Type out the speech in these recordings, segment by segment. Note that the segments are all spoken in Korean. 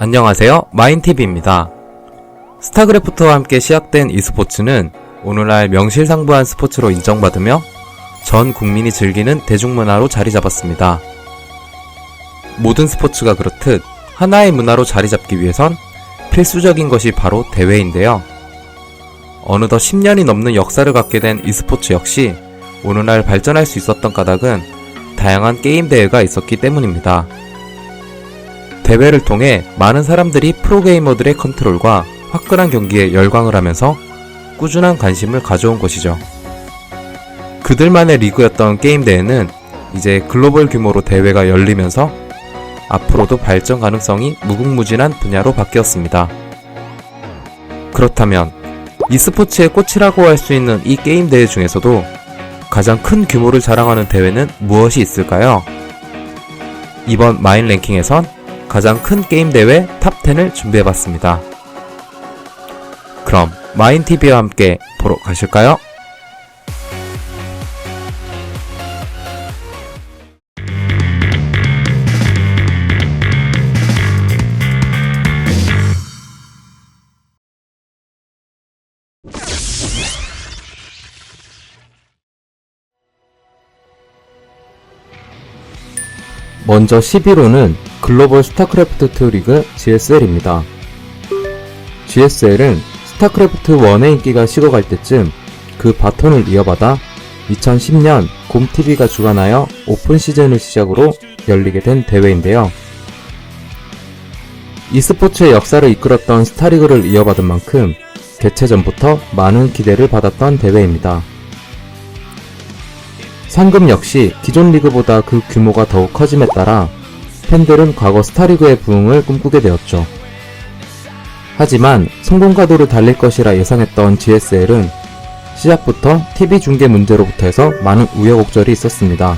안녕하세요. 마인TV입니다. 스타크래프트와 함께 시작된 e스포츠는 오늘날 명실상부한 스포츠로 인정받으며 전 국민이 즐기는 대중문화로 자리 잡았습니다. 모든 스포츠가 그렇듯 하나의 문화로 자리 잡기 위해선 필수적인 것이 바로 대회인데요. 어느덧 10년이 넘는 역사를 갖게 된 e스포츠 역시 오늘날 발전할 수 있었던 까닭은 다양한 게임 대회가 있었기 때문입니다. 대회를 통해 많은 사람들이 프로게이머들의 컨트롤과 화끈한 경기에 열광을 하면서 꾸준한 관심을 가져온 것이죠. 그들만의 리그였던 게임 대회는 이제 글로벌 규모로 대회가 열리면서 앞으로도 발전 가능성이 무궁무진한 분야로 바뀌었습니다. 그렇다면 e스포츠의 꽃이라고 할 수 있는 이 게임 대회 중에서도 가장 큰 규모를 자랑하는 대회는 무엇이 있을까요? 이번 마인 랭킹에선 가장 큰 게임 대회 탑10을 준비해봤습니다. 그럼 마인TV와 함께 보러 가실까요? 먼저 11호는 글로벌 스타크래프트 2 리그 GSL입니다. GSL은 스타크래프트 1의 인기가 식어갈 때쯤 그 바톤을 이어받아 2010년 곰TV가 주관하여 오픈 시즌을 시작으로 열리게 된 대회인데요. e스포츠의 역사를 이끌었던 스타리그를 이어받은 만큼 개최 전부터 많은 기대를 받았던 대회입니다. 상금 역시 기존 리그보다 그 규모가 더욱 커짐에 따라 팬들은 과거 스타리그의 부흥을 꿈꾸게 되었죠. 하지만 성공 가도를 달릴 것이라 예상했던 GSL은 시작부터 TV 중계 문제로부터 해서 많은 우여곡절이 있었습니다.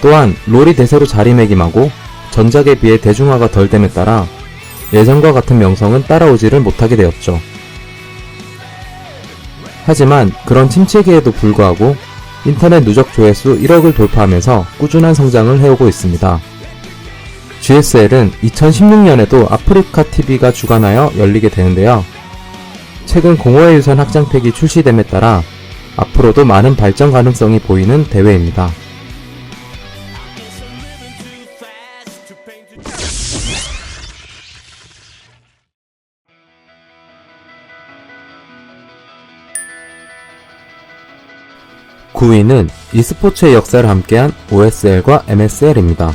또한 롤이 대세로 자리매김하고 전작에 비해 대중화가 덜 됨에 따라 예전과 같은 명성은 따라오지를 못하게 되었죠. 하지만 그런 침체기에도 불구하고 인터넷 누적 조회수 1억을 돌파하면서 꾸준한 성장을 해오고 있습니다. GSL은 2016년에도 아프리카 TV가 주관하여 열리게 되는데요. 최근 공허의 유산 확장팩이 출시됨에 따라 앞으로도 많은 발전 가능성이 보이는 대회입니다. 구위는 e스포츠의 역사를 함께한 OSL과 MSL입니다.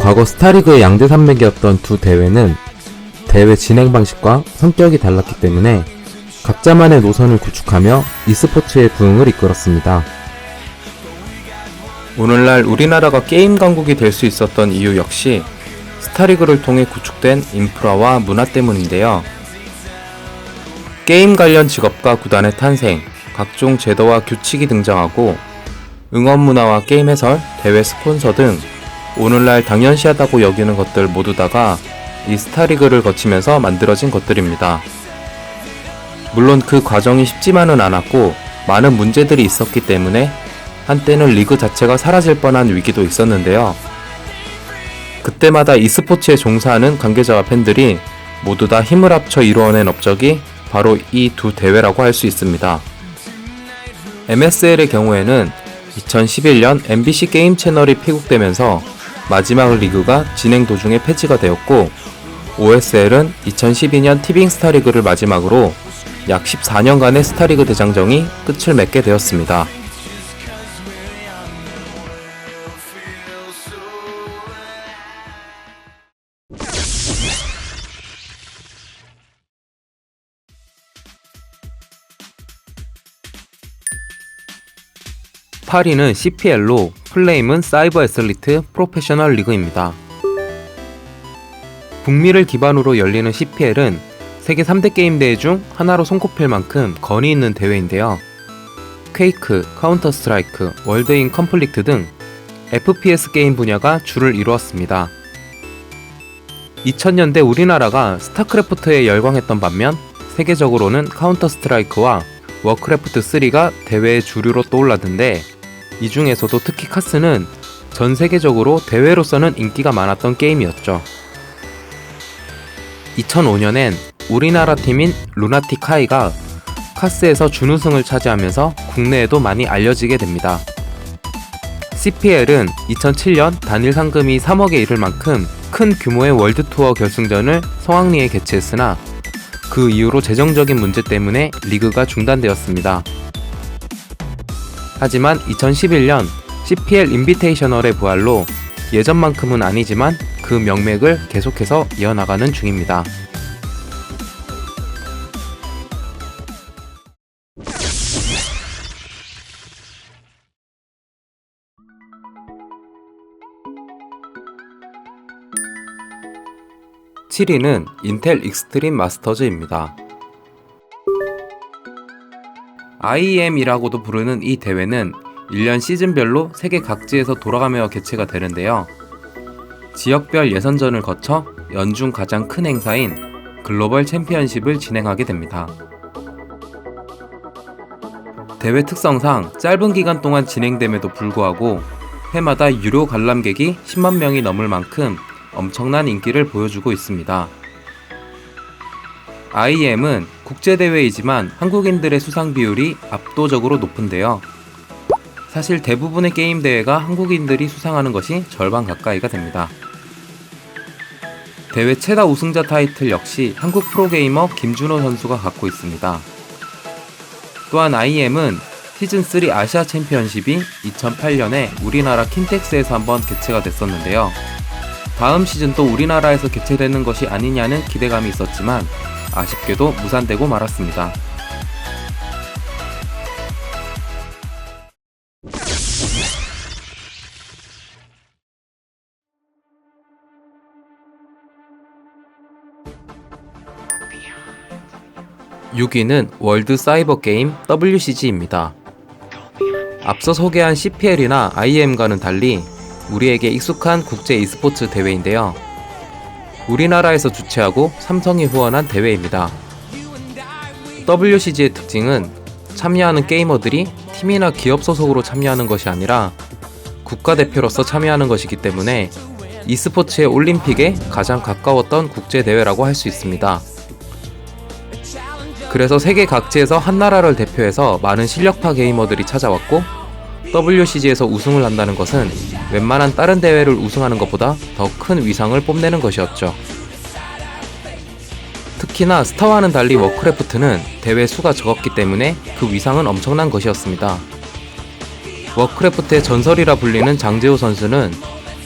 과거 스타리그의 양대 산맥이었던 두 대회는 대회 진행 방식과 성격이 달랐기 때문에 각자만의 노선을 구축하며 e스포츠의 부흥을 이끌었습니다. 오늘날 우리나라가 게임 강국이 될 수 있었던 이유 역시 스타리그를 통해 구축된 인프라와 문화 때문인데요. 게임 관련 직업과 구단의 탄생, 각종 제도와 규칙이 등장하고 응원 문화와 게임 해설, 대회 스폰서 등 오늘날 당연시하다고 여기는 것들 모두 다가 이 스타리그를 거치면서 만들어진 것들입니다. 물론 그 과정이 쉽지만은 않았고 많은 문제들이 있었기 때문에 한때는 리그 자체가 사라질 뻔한 위기도 있었는데요. 그때마다 e스포츠에 종사하는 관계자와 팬들이 모두 다 힘을 합쳐 이루어낸 업적이 바로 이 두 대회라고 할 수 있습니다. MSL의 경우에는 2011년 MBC 게임 채널이 폐국되면서 마지막 리그가 진행 도중에 폐지가 되었고 OSL은 2012년 티빙 스타리그를 마지막으로 약 14년간의 스타리그 대장정이 끝을 맺게 되었습니다. 파리는 CPL로 플레임은 사이버 애슬리트 프로페셔널 리그입니다. 북미를 기반으로 열리는 CPL은 세계 3대 게임 대회 중 하나로 손꼽힐 만큼 건의 있는 대회인데요. 퀘이크, 카운터 스트라이크, 월드인 컴플릭트 등 FPS 게임 분야가 주를 이루었습니다. 2000년대 우리나라가 스타크래프트에 열광했던 반면 세계적으로는 카운터 스트라이크와 워크래프트 3가 대회의 주류로 떠올랐는데 이 중에서도 특히 카스는 전 세계적으로 대회로서는 인기가 많았던 게임이었죠. 2005년엔 우리나라 팀인 루나틱 하이가 카스에서 준우승을 차지하면서 국내에도 많이 알려지게 됩니다. CPL은 2007년 단일 상금이 3억에 이를 만큼 큰 규모의 월드투어 결승전을 성황리에 개최했으나 그 이후로 재정적인 문제 때문에 리그가 중단되었습니다. 하지만 2011년 CPL 인비테이셔널의 부활로 예전만큼은 아니지만 그 명맥을 계속해서 이어나가는 중입니다. (7위는) 인텔 익스트림 마스터즈입니다. IEM이라고도 부르는 이 대회는 1년 시즌별로 세계 각지에서 돌아가며 개최가 되는데요. 지역별 예선전을 거쳐 연중 가장 큰 행사인 글로벌 챔피언십을 진행하게 됩니다. 대회 특성상 짧은 기간 동안 진행됨에도 불구하고 해마다 유료 관람객이 10만 명이 넘을 만큼 엄청난 인기를 보여주고 있습니다. IM은 국제대회이지만 한국인들의 수상 비율이 압도적으로 높은데요. 사실 대부분의 게임 대회가 한국인들이 수상하는 것이 절반 가까이가 됩니다. 대회 최다 우승자 타이틀 역시 한국 프로게이머 김준호 선수가 갖고 있습니다. 또한 IM은 시즌3 아시아 챔피언십이 2008년에 우리나라 킨텍스에서 한번 개최가 됐었는데요. 다음 시즌도 우리나라에서 개최되는 것이 아니냐는 기대감이 있었지만 아쉽게도 무산되고 말았습니다. (6위는) 월드 사이버 게임 WCG입니다. 앞서 소개한 CPL이나 IM과는 달리 우리에게 익숙한 국제 e스포츠 대회인데요. 우리나라에서 주최하고 삼성이 후원한 대회입니다. WCG의 특징은 참여하는 게이머들이 팀이나 기업 소속으로 참여하는 것이 아니라 국가대표로서 참여하는 것이기 때문에 e스포츠의 올림픽에 가장 가까웠던 국제대회라고 할 수 있습니다. 그래서 세계 각지에서 한 나라를 대표해서 많은 실력파 게이머들이 찾아왔고 WCG에서 우승을 한다는 것은 웬만한 다른 대회를 우승하는 것보다 더 큰 위상을 뽐내는 것이었죠. 특히나 스타와는 달리 워크래프트는 대회 수가 적었기 때문에 그 위상은 엄청난 것이었습니다. 워크래프트의 전설이라 불리는 장재호 선수는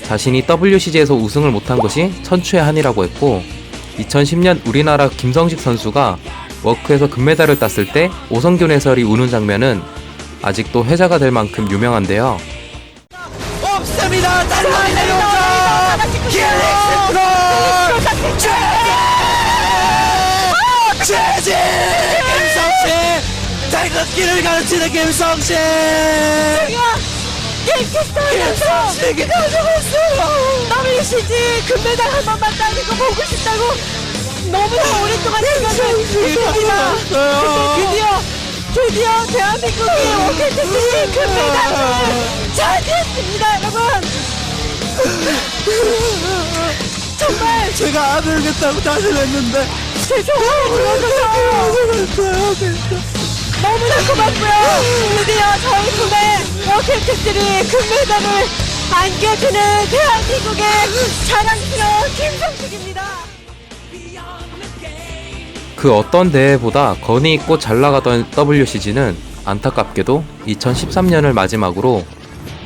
자신이 WCG에서 우승을 못한 것이 천추의 한이라고 했고 2010년 우리나라 김성식 선수가 워크에서 금메달을 땄을 때 오성균 해설이 우는 장면은 아직도 회자가 될 만큼 유명한데요. 없습니다. 달라이 내려오자. 킬릭스 프로. 최지. 김성식. 달긋기를 가르치는 김성식. 김성식이 가져갔어요. WCG 금메달 한 번만 따는 거 보고 싶다고 너무나 오랫동안 생각했습니다. 근데 드디어 드디어 대한민국의 워크테스트 금메달을 차지했습니다, 여러분. 정말 제가 안 울겠다고 다짐했는데. 죄송해요, 들어줘서 너무나 고맙고요. 드디어 저희 꿈에 워크테스트를 금메달을 안겨주는 대한민국의 자랑스러운 김성식입니다. 그 어떤 대회보다 건의 있고 잘 나가던 WCG는 안타깝게도 2013년을 마지막으로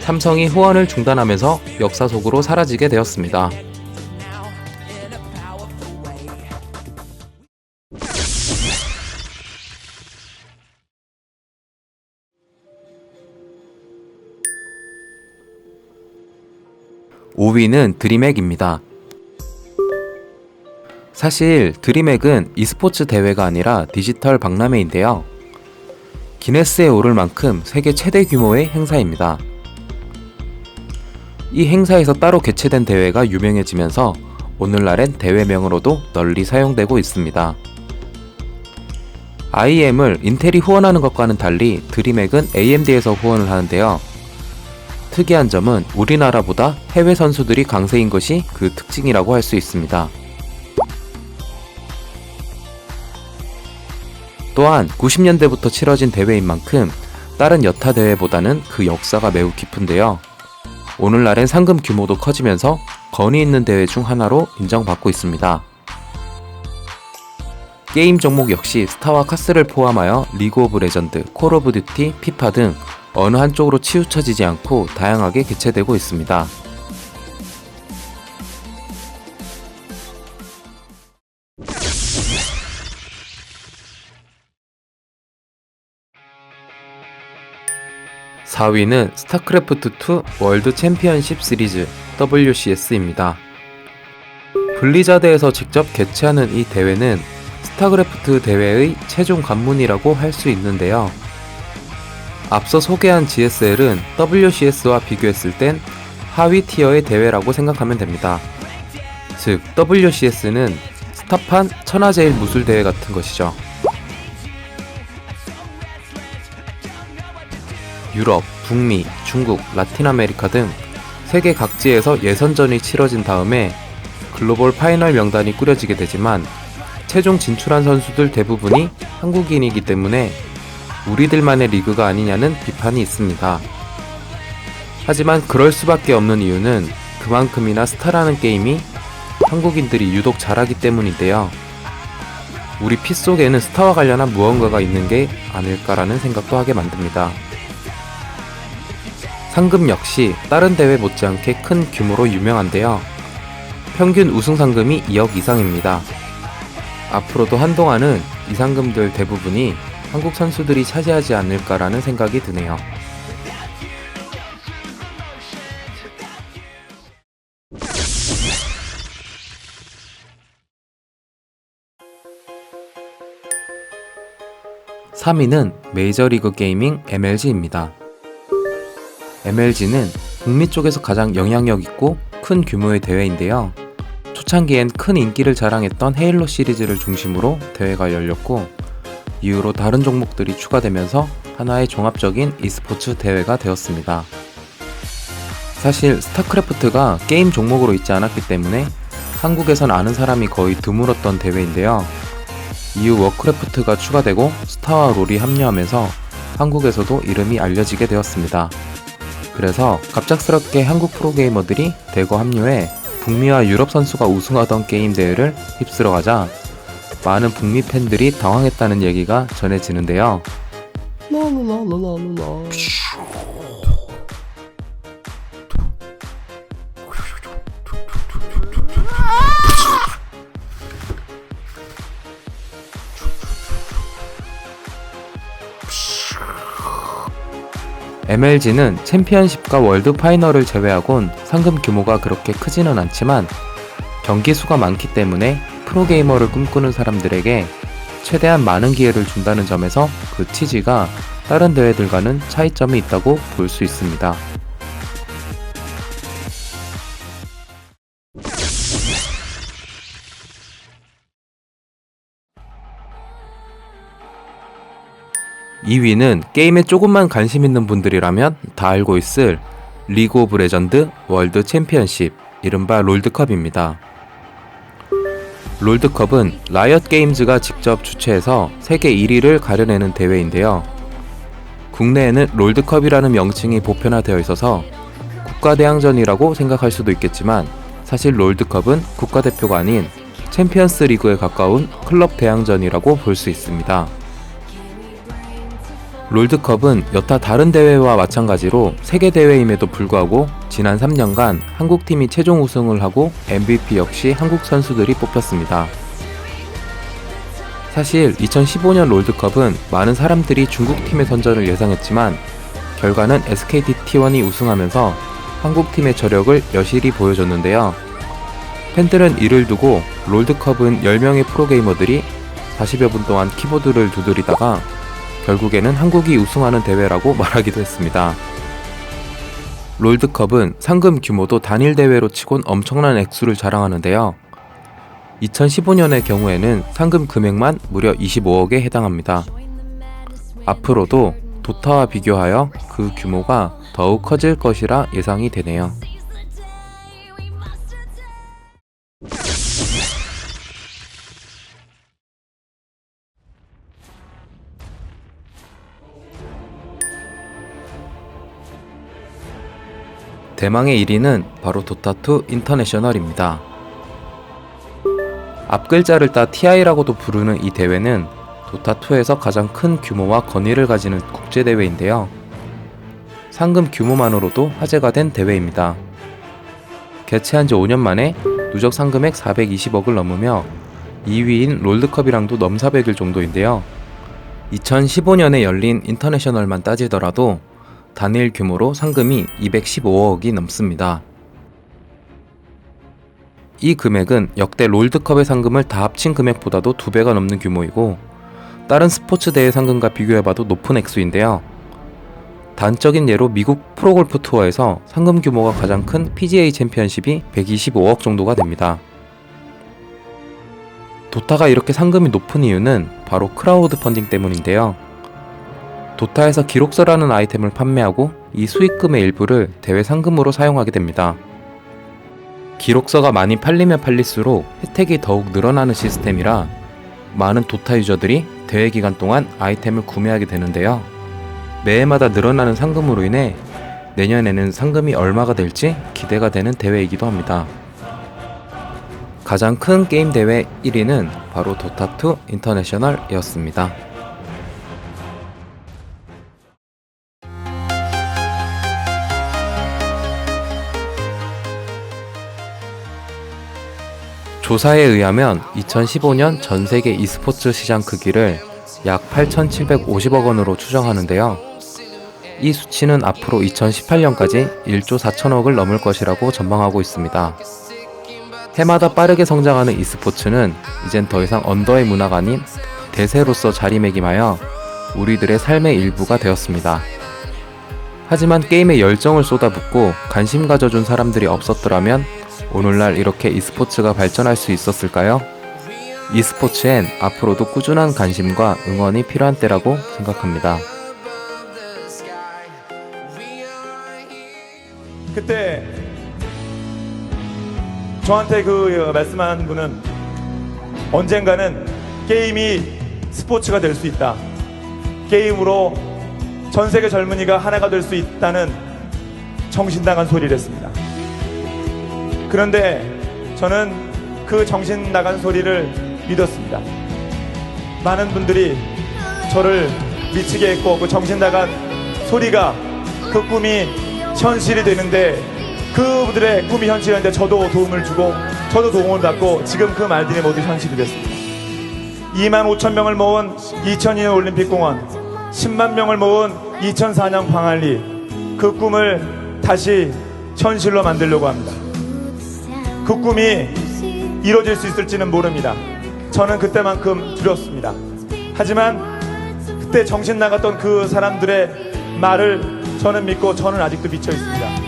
삼성이 후원을 중단하면서 역사 속으로 사라지게 되었습니다. (5위는) 드림액입니다. 사실 드림액은 e스포츠 대회가 아니라 디지털 박람회인데요. 기네스에 오를 만큼 세계 최대 규모의 행사입니다. 이 행사에서 따로 개최된 대회가 유명해지면서 오늘날엔 대회명으로도 널리 사용되고 있습니다. IM을 인텔이 후원하는 것과는 달리 드림액은 AMD에서 후원을 하는데요. 특이한 점은 우리나라보다 해외 선수들이 강세인 것이 그 특징이라고 할 수 있습니다. 또한 90년대부터 치러진 대회인 만큼 다른 여타 대회보다는 그 역사가 매우 깊은데요. 오늘날엔 상금 규모도 커지면서 건의 있는 대회 중 하나로 인정받고 있습니다. 게임 종목 역시 스타와 카스를 포함하여 리그 오브 레전드, 콜 오브 듀티, 피파 등 어느 한쪽으로 치우쳐지지 않고 다양하게 개최되고 있습니다. (4위는) 스타크래프트2 월드 챔피언십 시리즈 WCS입니다. 블리자드에서 직접 개최하는 이 대회는 스타크래프트 대회의 최종 관문이라고 할 수 있는데요. 앞서 소개한 GSL은 WCS와 비교했을 땐 하위 티어의 대회라고 생각하면 됩니다. 즉, WCS는 스타판 천하제일 무술 대회 같은 것이죠. 유럽, 북미, 중국, 라틴 아메리카 등 세계 각지에서 예선전이 치러진 다음에 글로벌 파이널 명단이 꾸려지게 되지만 최종 진출한 선수들 대부분이 한국인이기 때문에 우리들만의 리그가 아니냐는 비판이 있습니다. 하지만 그럴 수밖에 없는 이유는 그만큼이나 스타라는 게임이 한국인들이 유독 잘하기 때문인데요. 우리 피 속에는 스타와 관련한 무언가가 있는 게 아닐까라는 생각도 하게 만듭니다. 상금 역시 다른 대회 못지않게 큰 규모로 유명한데요. 평균 우승 상금이 2억 이상입니다. 앞으로도 한동안은 이 상금들 대부분이 한국 선수들이 차지하지 않을까라는 생각이 드네요. (3위는) 메이저리그 게이밍 MLG입니다. MLG는 북미 쪽에서 가장 영향력 있고 큰 규모의 대회인데요. 초창기엔 큰 인기를 자랑했던 헤일로 시리즈를 중심으로 대회가 열렸고 이후로 다른 종목들이 추가되면서 하나의 종합적인 e스포츠 대회가 되었습니다. 사실 스타크래프트가 게임 종목으로 있지 않았기 때문에 한국에선 아는 사람이 거의 드물었던 대회인데요. 이후 워크래프트가 추가되고 스타와 롤이 합류하면서 한국에서도 이름이 알려지게 되었습니다. 그래서 갑작스럽게 한국 프로게이머들이 대거 합류해 북미와 유럽 선수가 우승하던 게임 대회를 휩쓸어 가자 많은 북미 팬들이 당황했다는 얘기가 전해지는데요. MLG는 챔피언십과 월드 파이널을 제외하곤 상금 규모가 그렇게 크지는 않지만 경기 수가 많기 때문에 프로게이머를 꿈꾸는 사람들에게 최대한 많은 기회를 준다는 점에서 그 취지가 다른 대회들과는 차이점이 있다고 볼 수 있습니다. (2위는) 게임에 조금만 관심 있는 분들이라면 다 알고 있을 리그 오브 레전드 월드 챔피언십 이른바 롤드컵입니다. 롤드컵은 라이엇 게임즈가 직접 주최해서 세계 1위를 가려내는 대회인데요. 국내에는 롤드컵이라는 명칭이 보편화되어 있어서 국가대항전이라고 생각할 수도 있겠지만 사실 롤드컵은 국가대표가 아닌 챔피언스 리그에 가까운 클럽 대항전이라고 볼 수 있습니다. 롤드컵은 여타 다른 대회와 마찬가지로 세계 대회임에도 불구하고 지난 3년간 한국팀이 최종 우승을 하고 MVP 역시 한국 선수들이 뽑혔습니다. 사실 2015년 롤드컵은 많은 사람들이 중국팀의 선전을 예상했지만 결과는 SKT T1이 우승하면서 한국팀의 저력을 여실히 보여줬는데요. 팬들은 이를 두고 롤드컵은 10명의 프로게이머들이 40여 분 동안 키보드를 두드리다가 결국에는 한국이 우승하는 대회라고 말하기도 했습니다. 롤드컵은 상금 규모도 단일 대회로 치곤 엄청난 액수를 자랑하는데요. 2015년의 경우에는 상금 금액만 무려 25억에 해당합니다. 앞으로도 도타와 비교하여 그 규모가 더욱 커질 것이라 예상이 되네요. 대망의 1위는 바로 도타2 인터내셔널입니다. 앞글자를 따 TI라고도 부르는 이 대회는 도타2에서 가장 큰 규모와 권위를 가지는 국제대회인데요. 상금 규모만으로도 화제가 된 대회입니다. 개최한 지 5년 만에 누적 상금액 420억을 넘으며 2위인 롤드컵이랑도 넘사벽일 정도인데요. 2015년에 열린 인터내셔널만 따지더라도 단일 규모로 상금이 215억이 넘습니다. 이 금액은 역대 롤드컵의 상금을 다 합친 금액보다도 두 배가 넘는 규모이고 다른 스포츠 대회 상금과 비교해봐도 높은 액수인데요. 단적인 예로 미국 프로골프 투어에서 상금 규모가 가장 큰 PGA 챔피언십이 125억 정도가 됩니다. 도타가 이렇게 상금이 높은 이유는 바로 크라우드 펀딩 때문인데요. 도타에서 기록서라는 아이템을 판매하고 이 수익금의 일부를 대회 상금으로 사용하게 됩니다. 기록서가 많이 팔리면 팔릴수록 혜택이 더욱 늘어나는 시스템이라 많은 도타 유저들이 대회 기간 동안 아이템을 구매하게 되는데요. 매해마다 늘어나는 상금으로 인해 내년에는 상금이 얼마가 될지 기대가 되는 대회이기도 합니다. 가장 큰 게임 대회 1위는 바로 도타2 인터내셔널이었습니다. 조사에 의하면 2015년 전 세계 e스포츠 시장 크기를 약 8,750억 원으로 추정하는데요. 이 수치는 앞으로 2018년까지 1조 4천억을 넘을 것이라고 전망하고 있습니다. 해마다 빠르게 성장하는 e스포츠는 이젠 더 이상 언더의 문화가 아닌 대세로서 자리매김하여 우리들의 삶의 일부가 되었습니다. 하지만 게임에 열정을 쏟아붓고 관심 가져준 사람들이 없었더라면 오늘날 이렇게 e스포츠가 발전할 수 있었을까요? e스포츠엔 앞으로도 꾸준한 관심과 응원이 필요한 때라고 생각합니다. 그때 저한테 그 말씀한 분은 언젠가는 게임이 스포츠가 될 수 있다. 게임으로 전 세계 젊은이가 하나가 될 수 있다는 정신 나간 소리를 했습니다. 그런데 저는 그 정신 나간 소리를 믿었습니다. 많은 분들이 저를 미치게 했고 그 정신 나간 소리가 그 꿈이 현실이 되는데 그분들의 꿈이 현실이었는데 저도 도움을 주고 저도 도움을 받고 지금 그 말들이 모두 현실이 됐습니다. 2만 5천 명을 모은 2002년 올림픽공원 10만 명을 모은 2004년 광안리 그 꿈을 다시 현실로 만들려고 합니다. 그 꿈이 이루어질 수 있을지는 모릅니다. 저는 그때만큼 두렵습니다. 하지만 그때 정신 나갔던 그 사람들의 말을 저는 믿고 저는 아직도 미쳐 있습니다.